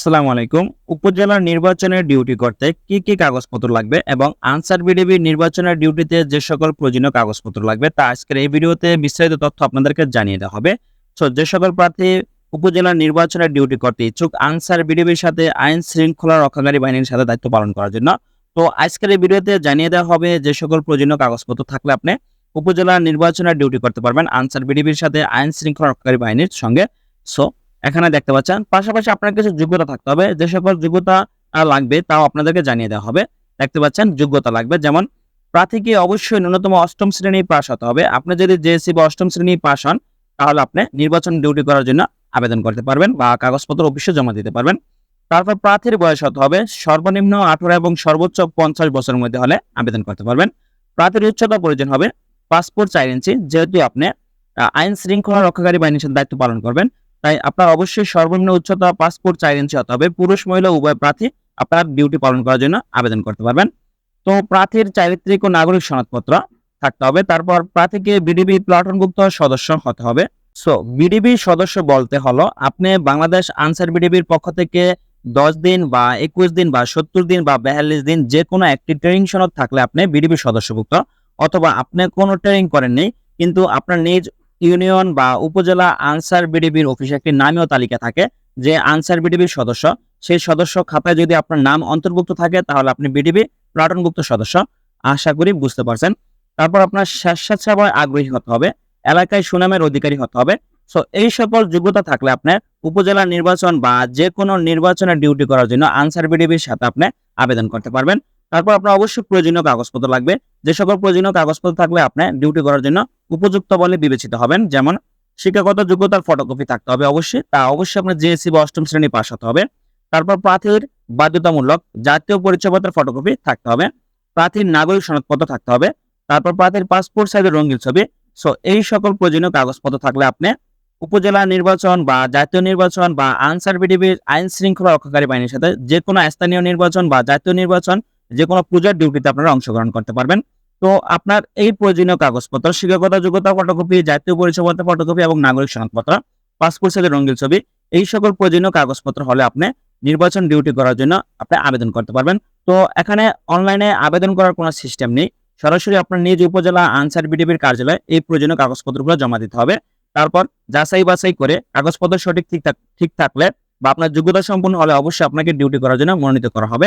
আসসালামু আলাইকুম। উপজেলার নির্বাচনের ডিউটি করতে কি কি কাগজপত্র লাগবে এবং আনসার বিডিবি নির্বাচনের ডিউটিতে যে সকল প্রয়োজনীয় কাগজপত্র লাগবে তা আজকের এই ভিডিওতে বিস্তারিত তথ্য আপনাদেরকে জানিয়ে দেওয়া হবে। তো যে সকল প্রার্থী উপজেলার নির্বাচনের ডিউটি করতে ইচ্ছুক, আনসার বিডিবির সাথে আইন শৃঙ্খলা রক্ষাকারী বাহিনীর সাথে দায়িত্ব পালন করার জন্য। তো, আজকের এই ভিডিওতে জানিয়ে দেওয়া হবে যে সকল প্রয়োজনীয় কাগজপত্র থাকলে আপনি উপজেলা নির্বাচনের ডিউটি করতে পারবেন আনসার বিডিবির সাথে আইন শৃঙ্খলা রক্ষাকারী বাহিনীর সঙ্গে। সো এখানে দেখতে পাচ্ছেন, পাশাপাশি আপনার কিছু যোগ্যতা থাকতে হবে। যে সকল যোগ্যতা লাগবে তাও আপনাদেরকে জানিয়ে দেওয়া হবে। দেখতে পাচ্ছেন, যোগ্যতা লাগবে। যেমন, প্রার্থীকে অবশ্যই ন্যূনতম অষ্টম শ্রেণি পাস হতে হবে। আপনি যদি জেএসসি বা অষ্টম শ্রেণি পাস হন, তাহলে আপনি নির্বাচন ডিউটি করার জন্য আবেদন করতে পারবেন বা কাগজপত্র অফিসে জমা দিতে পারবেন। তারপর প্রার্থীর বয়স হতে হবে। সর্বনিম্ন আঠারো এবং সর্বোচ্চ পঞ্চাশ বছরের মধ্যে হলে আবেদন করতে পারবেন। প্রার্থীর উচ্চতা প্রয়োজন হবে পাসপোর্ট চার ইঞ্চি। যেহেতু আপনি আইন শৃঙ্খলা রক্ষাকারী বাহিনীর দায়িত্ব পালন করবেন তাই আপনার অবশ্যই সর্বনিম্ন উচ্চতা পাসপোর্ট চার ইঞ্চি হতে হবে। পুরুষ, মহিলা, উভয় প্রার্থী আপনার ডিউটি পালন করার জন্য আবেদন করতে পারবেন। তো প্রার্থীর চারিত্রিক ও নাগরিক সনদপত্র থাকতে হবে। তারপর প্রার্থীকে বিডিবি প্লাটনভুক্ত সদস্য হতে হবে। সো বিডিবি সদস্য বলতে হলো, আপনি বাংলাদেশ আনসার বিডিবির পক্ষ থেকে দশ দিন বা একুশ দিন বা সত্তর দিন বা বেয়াল্লিশ দিন যে কোনো একটি ট্রেনিং সনদ থাকলে আপনি বিডিবি সদস্যভুক্ত। অথবা আপনি কোনো ট্রেনিং করেননি, কিন্তু আপনার নিজ ইউনিয়ন বা উপজেলা আনসার বিডিবির অফিসে একটি নামীয় তালিকা থাকে, যে আনসার বিডিবির সদস্য, সেই সদস্য খাতায় যদি আপনার নাম অন্তর্ভুক্ত থাকে, তাহলে আপনি বিডিবি প্লাটনভুক্ত সদস্য। আশা করি বুঝতে পারছেন। তারপর আপনার স্বেচ্ছাসেবায় আগ্রহী হতে হবে, এলাকায় সুনামের অধিকারী হতে হবে। সো এই সকল যোগ্যতা থাকলে আপনার উপজেলা নির্বাচন বা যে কোনো নির্বাচনের ডিউটি করার জন্য আনসার বিডিবির সাথে আপনি আবেদন করতে পারবেন। তারপর আপনার অবশ্যই প্রয়োজনীয় কাগজপত্র লাগবে। যে সকল প্রয়োজনীয় কাগজপত্র থাকলে আপনি ডিউটি করার জন্য উপযুক্ত বলে বিবেচিত হবেন। যেমন শিক্ষাগত যোগ্যতার ফটোকপি থাকতে হবে অবশ্যই। তা অবশ্যই আপনার জিএসসি বা অষ্টম শ্রেণি পাস হতে হবে। তারপর প্রার্থীর বাধ্যতামূলক জাতীয় পরিচয়পত্রের ফটোকপি থাকতে হবে। প্রার্থীর নাগরিক সনদপত্র থাকতে হবে। তারপর প্রার্থীর পাসপোর্ট সাইজের রঙিন ছবি। সো এই সকল প্রয়োজনীয় কাগজপত্র থাকলে আপনি উপজেলা নির্বাচন বা জাতীয় নির্বাচন বা আনসার বিডিবির আইন শৃঙ্খলা রক্ষাকারী বাহিনীর সাথে যে কোনো স্থানীয় নির্বাচন বা জাতীয় নির্বাচন যে কোনো পূজার ডিউটিতে আপনারা অংশগ্রহণ করতে পারবেন। তো আপনার এই প্রয়োজনীয় কাগজপত্র শিক্ষকতা যোগ্যতা ফটোকপি জাতীয় পরিচয়পত্র ফটোকপি এবং নাগরিক সনদপত্র পাসপোর্ট সাইজের রঙিন ছবি, এই সকল প্রয়োজনীয় কাগজপত্র হলে আপনি নির্বাচন ডিউটি করার জন্য আপনি আবেদন করতে পারবেন। তো এখানে অনলাইনে আবেদন করার কোনো সিস্টেম নেই। সরাসরি আপনার নিজ উপজেলা আনসার বিডিবির কার্যালয়ে এই প্রয়োজনীয় কাগজপত্রগুলো জমা দিতে হবে। তারপর যাচাই বাছাই করে কাগজপত্র সঠিক ঠিক ঠিক থাকলে বা আপনার যোগ্যতা সম্পন্ন হলে অবশ্যই আপনাকে ডিউটি করার জন্য মনোনীত করা হবে।